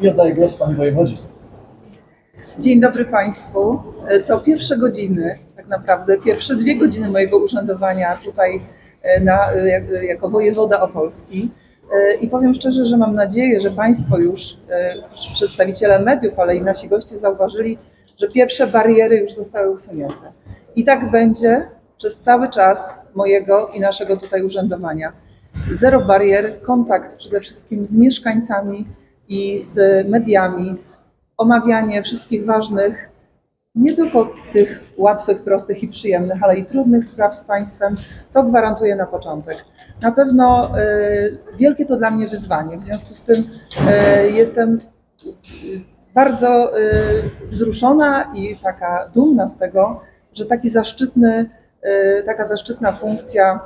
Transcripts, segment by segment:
I oddaję głos Pani Wojewodzie. Dzień dobry Państwu. E, To pierwsze godziny, tak naprawdę pierwsze dwie godziny mojego urzędowania tutaj e, na, e, jak- jako wojewoda opolski. I powiem szczerze, że mam nadzieję, że Państwo już, przedstawiciele mediów, ale i nasi goście zauważyli, że pierwsze bariery już zostały usunięte. I tak będzie przez cały czas mojego i naszego tutaj urzędowania. Zero barier, kontakt przede wszystkim z mieszkańcami i z mediami, omawianie wszystkich ważnych, nie tylko tych łatwych, prostych i przyjemnych, ale i trudnych spraw z państwem, to gwarantuję na początek. Na pewno e, wielkie to dla mnie wyzwanie. W związku z tym e, jestem e, bardzo wzruszona i taka dumna z tego, że taki zaszczytny, taka zaszczytna funkcja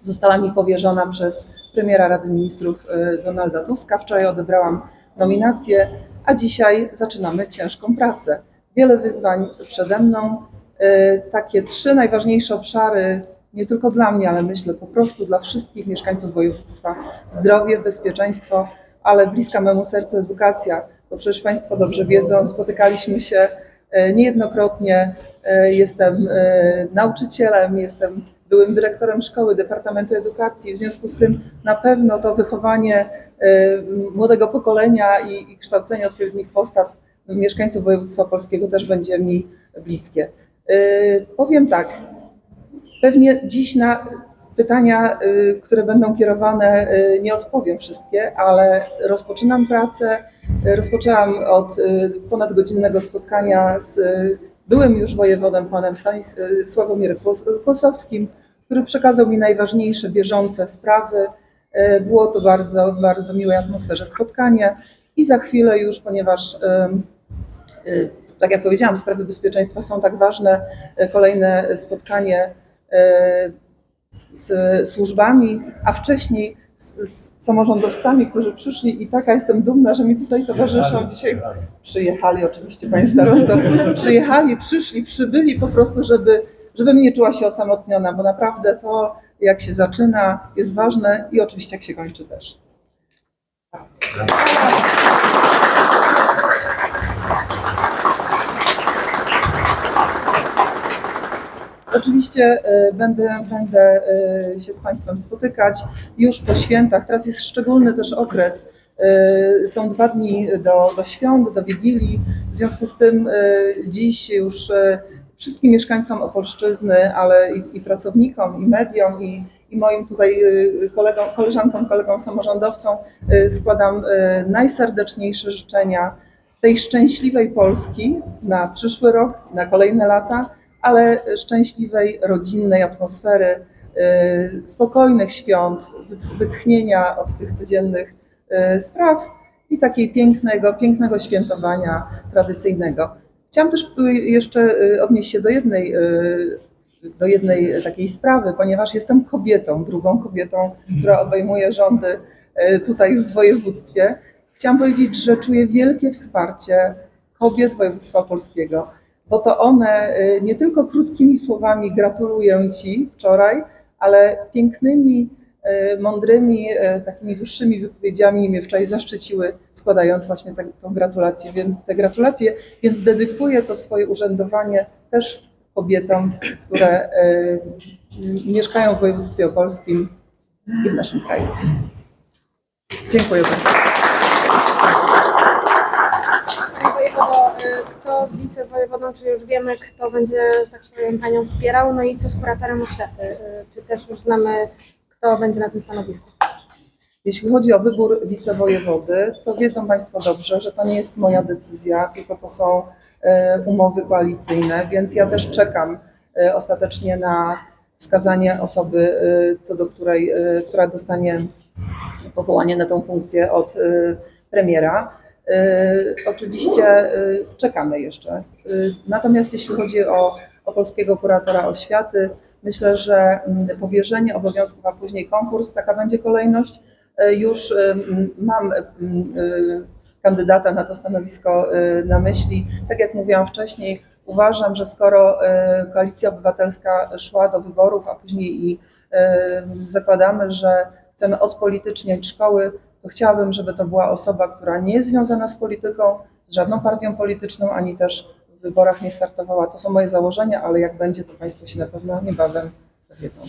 została mi powierzona przez premiera Rady Ministrów e, Donalda Tuska. Wczoraj odebrałam nominację, a dzisiaj zaczynamy ciężką pracę. Wiele wyzwań przede mną. E, Takie trzy najważniejsze obszary, nie tylko dla mnie, ale myślę po prostu dla wszystkich mieszkańców województwa: zdrowie, bezpieczeństwo, ale bliska memu sercu edukacja, bo przecież Państwo dobrze wiedzą, spotykaliśmy się e, niejednokrotnie. E, Jestem e, nauczycielem, jestem byłym dyrektorem szkoły, Departamentu Edukacji. W związku z tym na pewno to wychowanie e, młodego pokolenia i, i kształcenie odpowiednich postaw mieszkańców województwa polskiego też będzie mi bliskie. Powiem tak, pewnie dziś na pytania, które będą kierowane, nie odpowiem wszystkie, ale rozpoczynam pracę. Rozpoczęłam od ponadgodzinnego spotkania z byłym już wojewodą panem Stanis- e, Sławomirem Kłos- Kłosowskim, który przekazał mi najważniejsze bieżące sprawy. E, Było to bardzo, bardzo miłej atmosferze spotkanie i za chwilę już, ponieważ tak jak powiedziałam, sprawy bezpieczeństwa są tak ważne, kolejne spotkanie z służbami, a wcześniej z, z samorządowcami, którzy przyszli i taka jestem dumna, że mi tutaj towarzyszą. dzisiaj przyjechali oczywiście Pani starosto, przyjechali, przyszli, przybyli po prostu, żeby, żebym nie czuła się osamotniona, bo naprawdę to jak się zaczyna jest ważne i oczywiście jak się kończy też. Oczywiście e, będę, będę e, się z Państwem spotykać już po świętach. Teraz jest szczególny też okres. E, Są dwa dni do, do świąt, do Wigilii. W związku z tym dziś już wszystkim mieszkańcom Opolszczyzny, ale i, i pracownikom, i mediom, i, i moim tutaj kolegom, koleżankom, kolegom samorządowcom składam najserdeczniejsze życzenia tej szczęśliwej Polski na przyszły rok, na kolejne lata, ale szczęśliwej, rodzinnej atmosfery, y, spokojnych świąt, wyt- wytchnienia od tych codziennych y, spraw i takiej pięknego, pięknego świętowania tradycyjnego. Chciałam też y, jeszcze odnieść się do jednej, do jednej takiej sprawy, ponieważ jestem kobietą, drugą kobietą, która obejmuje rządy tutaj w województwie. Chciałam powiedzieć, że czuję wielkie wsparcie kobiet województwa polskiego bo to one y, nie tylko krótkimi słowami gratuluję Ci wczoraj, ale pięknymi, y, mądrymi, y, takimi dłuższymi wypowiedziami mnie wczoraj zaszczyciły, składając właśnie tę gratulację, więc, te gratulacje, więc dedykuję to swoje urzędowanie też kobietom, które mieszkają w województwie opolskim i w naszym kraju. Dziękuję bardzo. Wojewodo, y, kto wicewojewodą, czy już wiemy, kto będzie, że tak powiem, Panią wspierał? No i co z kuratorem oświaty? Y, Czy też już znamy, kto będzie na tym stanowisku? Jeśli chodzi o wybór wicewojewody, to wiedzą Państwo dobrze, że to nie jest moja decyzja, tylko to są e, umowy koalicyjne, więc ja też czekam e, ostatecznie na wskazanie osoby, e, co do której, która dostanie powołanie na tą funkcję od premiera. E, Oczywiście e, czekamy jeszcze. E, Natomiast jeśli chodzi o, o polskiego kuratora oświaty, myślę, że mm, powierzenie obowiązków, a później konkurs, taka będzie kolejność. Już mam kandydata na to stanowisko na myśli. Tak jak mówiłam wcześniej, uważam, że skoro Koalicja Obywatelska szła do wyborów, a później i zakładamy, że chcemy odpolityczniać szkoły, to chciałabym, żeby to była osoba, która nie jest związana z polityką, z żadną partią polityczną, ani też w wyborach nie startowała. To są moje założenia, ale jak będzie, to Państwo się na pewno niebawem dowiedzą.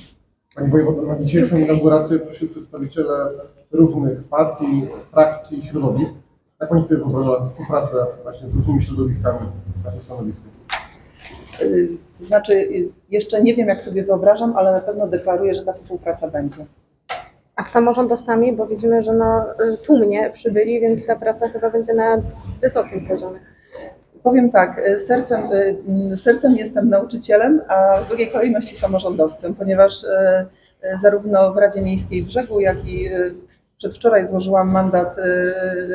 Pani Wojewodo, na dzisiejszą inaugurację przyszli przedstawiciele różnych partii, frakcji i środowisk. Jak Pani sobie wyobraża współpracę właśnie z różnymi środowiskami na tym stanowisku? To znaczy, jeszcze nie wiem, jak sobie wyobrażam, ale na pewno deklaruję, że ta współpraca będzie. A z samorządowcami, bo widzimy, że no, tłumnie przybyli, więc ta praca chyba będzie na wysokim poziomie. Powiem tak, y, sercem, y, mm, sercem jestem nauczycielem, a w drugiej kolejności samorządowcem, ponieważ y, zarówno w Radzie Miejskiej Brzegu, jak i przedwczoraj złożyłam mandat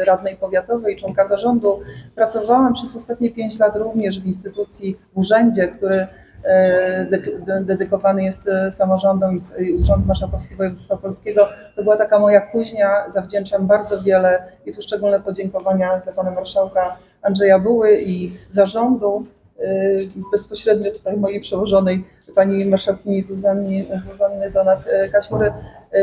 radnej powiatowej, członka zarządu. Pracowałam przez ostatnie pięć lat również w instytucji, w urzędzie, który dedykowany jest y, samorządom i Urząd Marszałkowski Województwa Polskiego. To była taka moja kuźnia, zawdzięczam bardzo wiele i tu szczególne podziękowania dla pana marszałka Andrzeja Buły i zarządu, y, bezpośrednio tutaj mojej przełożonej pani marszałkini Zuzanny, Zuzanny Donat-Kasiury.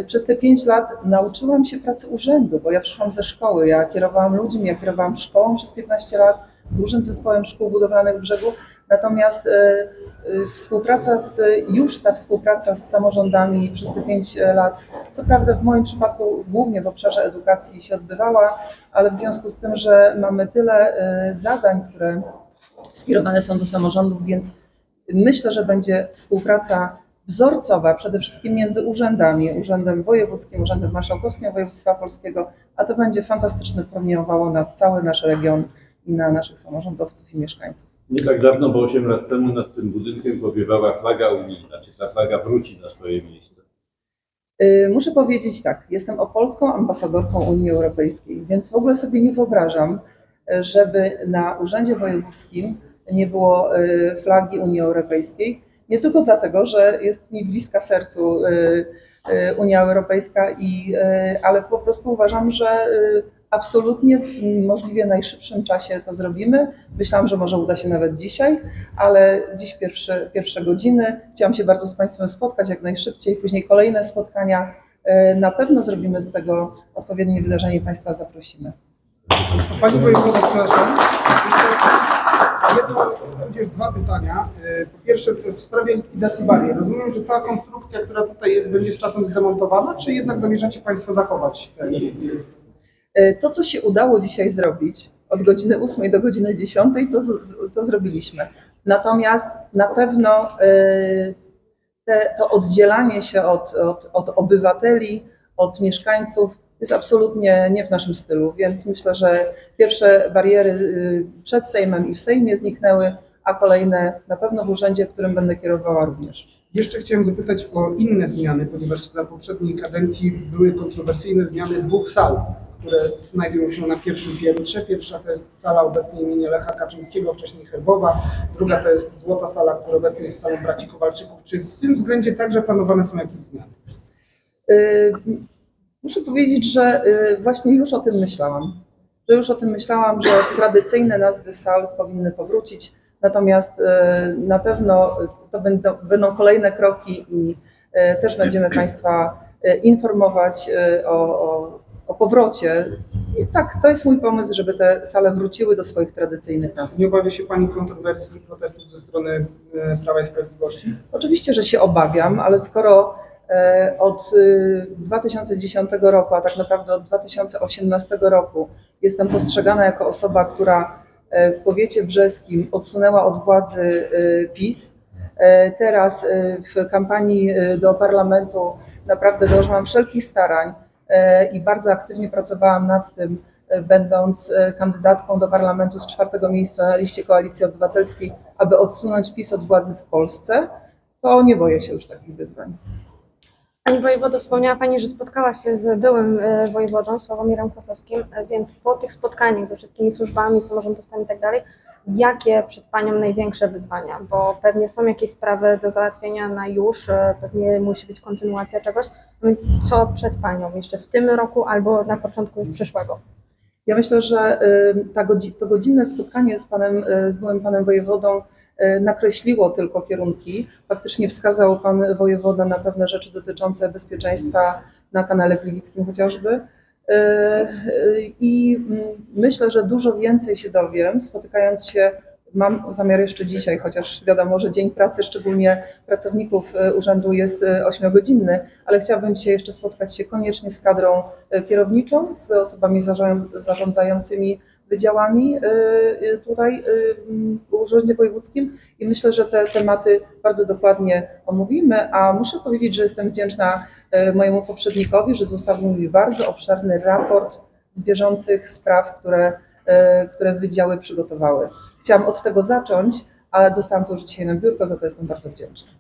Przez te pięć lat nauczyłam się pracy urzędu, bo ja przyszłam ze szkoły, ja kierowałam ludźmi, ja kierowałam szkołą przez 15 lat, dużym zespołem szkół budowlanych w brzegu, natomiast współpraca z, już ta współpraca z samorządami przez te pięć lat, co prawda w moim przypadku głównie w obszarze edukacji się odbywała, ale w związku z tym, że mamy tyle y, zadań, które skierowane są do samorządów, więc myślę, że będzie współpraca wzorcowa przede wszystkim między urzędami, Urzędem Wojewódzkim, Urzędem Marszałkowskim Województwa Polskiego, a to będzie fantastycznie promieniowało na cały nasz region i na naszych samorządowców i mieszkańców. Nie tak dawno, bo 8 lat temu nad tym budynkiem powiewała flaga unijna. Czy ta flaga wróci na swoje miejsce? Y, Muszę powiedzieć tak, jestem opolską ambasadorką Unii Europejskiej, więc w ogóle sobie nie wyobrażam, żeby na Urzędzie Wojewódzkim nie było y, flagi Unii Europejskiej. Nie tylko dlatego, że jest mi bliska sercu y, Unia Europejska, i, ale po prostu uważam, że absolutnie w możliwie najszybszym czasie to zrobimy. Myślałam, że może uda się nawet dzisiaj, ale dziś pierwsze, pierwsze godziny. Chciałam się bardzo z Państwem spotkać jak najszybciej, później kolejne spotkania. E, Na pewno zrobimy z tego odpowiednie wydarzenie i Państwa zaprosimy. Pani Wojewodo, przepraszam. Jedno, tudzież dwa pytania. E, Po pierwsze w sprawie likwidacji barier. Rozumiem, że ta konstrukcja, która tutaj jest, będzie z czasem zdemontowana, czy jednak zamierzacie Państwo zachować? E, To, co się udało dzisiaj zrobić od godziny 8 do godziny 10, to, to zrobiliśmy. Natomiast na pewno e, te, to oddzielanie się od, od, od obywateli, od mieszkańców jest absolutnie nie w naszym stylu, więc myślę, że pierwsze bariery y, przed Sejmem i w Sejmie zniknęły, a kolejne na pewno w urzędzie, którym będę kierowała również. Jeszcze chciałem zapytać o inne zmiany, ponieważ za poprzedniej kadencji były kontrowersyjne zmiany dwóch sal, które znajdują się na pierwszym piętrze. Pierwsza to jest sala obecnie imienia Lecha Kaczyńskiego, wcześniej Herbowa. Druga to jest Złota Sala, która obecnie jest salą braci Kowalczyków. Czy w tym względzie także planowane są jakieś zmiany? Y, Muszę powiedzieć, że y, właśnie już o tym myślałam. Że już o tym myślałam, że tradycyjne nazwy sal powinny powrócić, natomiast y, na pewno to będą, będą kolejne kroki i też będziemy Państwa informować o, o, o powrocie. I tak, to jest mój pomysł, żeby te sale wróciły do swoich tradycyjnych nazw. Nie obawia się Pani kontrowersji i protestów ze strony e, Prawa i Sprawiedliwości? Oczywiście, że się obawiam, ale skoro e, od y, 2010 roku, a tak naprawdę od 2018 roku jestem postrzegana jako osoba, która e, w powiecie brzeskim odsunęła od władzy e, PiS, teraz e, w kampanii do parlamentu naprawdę dołożyłam wszelkich starań i bardzo aktywnie pracowałam nad tym, e, będąc e, kandydatką do parlamentu z czwartego miejsca na liście Koalicji Obywatelskiej, aby odsunąć PiS od władzy w Polsce, to nie boję się już takich wyzwań. Pani wojewodo, wspomniała Pani, że spotkała się z byłym e, wojewodą Sławomirem Kosowskim, e, więc po tych spotkaniach ze wszystkimi służbami, samorządowcami i tak jakie przed Panią największe wyzwania? Bo pewnie są jakieś sprawy do załatwienia na już, e, pewnie musi być kontynuacja czegoś, więc co przed Panią jeszcze w tym roku albo na początku już przyszłego? Ja myślę, że y, to godzinne spotkanie z, panem, y, z byłym panem wojewodą y, nakreśliło tylko kierunki. Faktycznie wskazał pan wojewoda na pewne rzeczy dotyczące bezpieczeństwa na kanale Gliwickim chociażby. E, I mm, myślę, że dużo więcej się dowiem, spotykając się. Mam zamiar jeszcze dzisiaj, chociaż wiadomo, że dzień pracy, szczególnie pracowników e, urzędu, jest ośmiogodzinny, ale chciałabym dzisiaj jeszcze spotkać się koniecznie z kadrą kierowniczą, z osobami zarządzającymi wydziałami e, e, tutaj e, w Urzędzie Wojewódzkim i myślę, że te tematy bardzo dokładnie omówimy, a muszę powiedzieć, że jestem wdzięczna mojemu poprzednikowi, że zostawił mi bardzo obszerny raport z bieżących spraw, które, które wydziały przygotowały. Chciałam od tego zacząć, ale dostałam to już dzisiaj na biurko, za to jestem bardzo wdzięczna.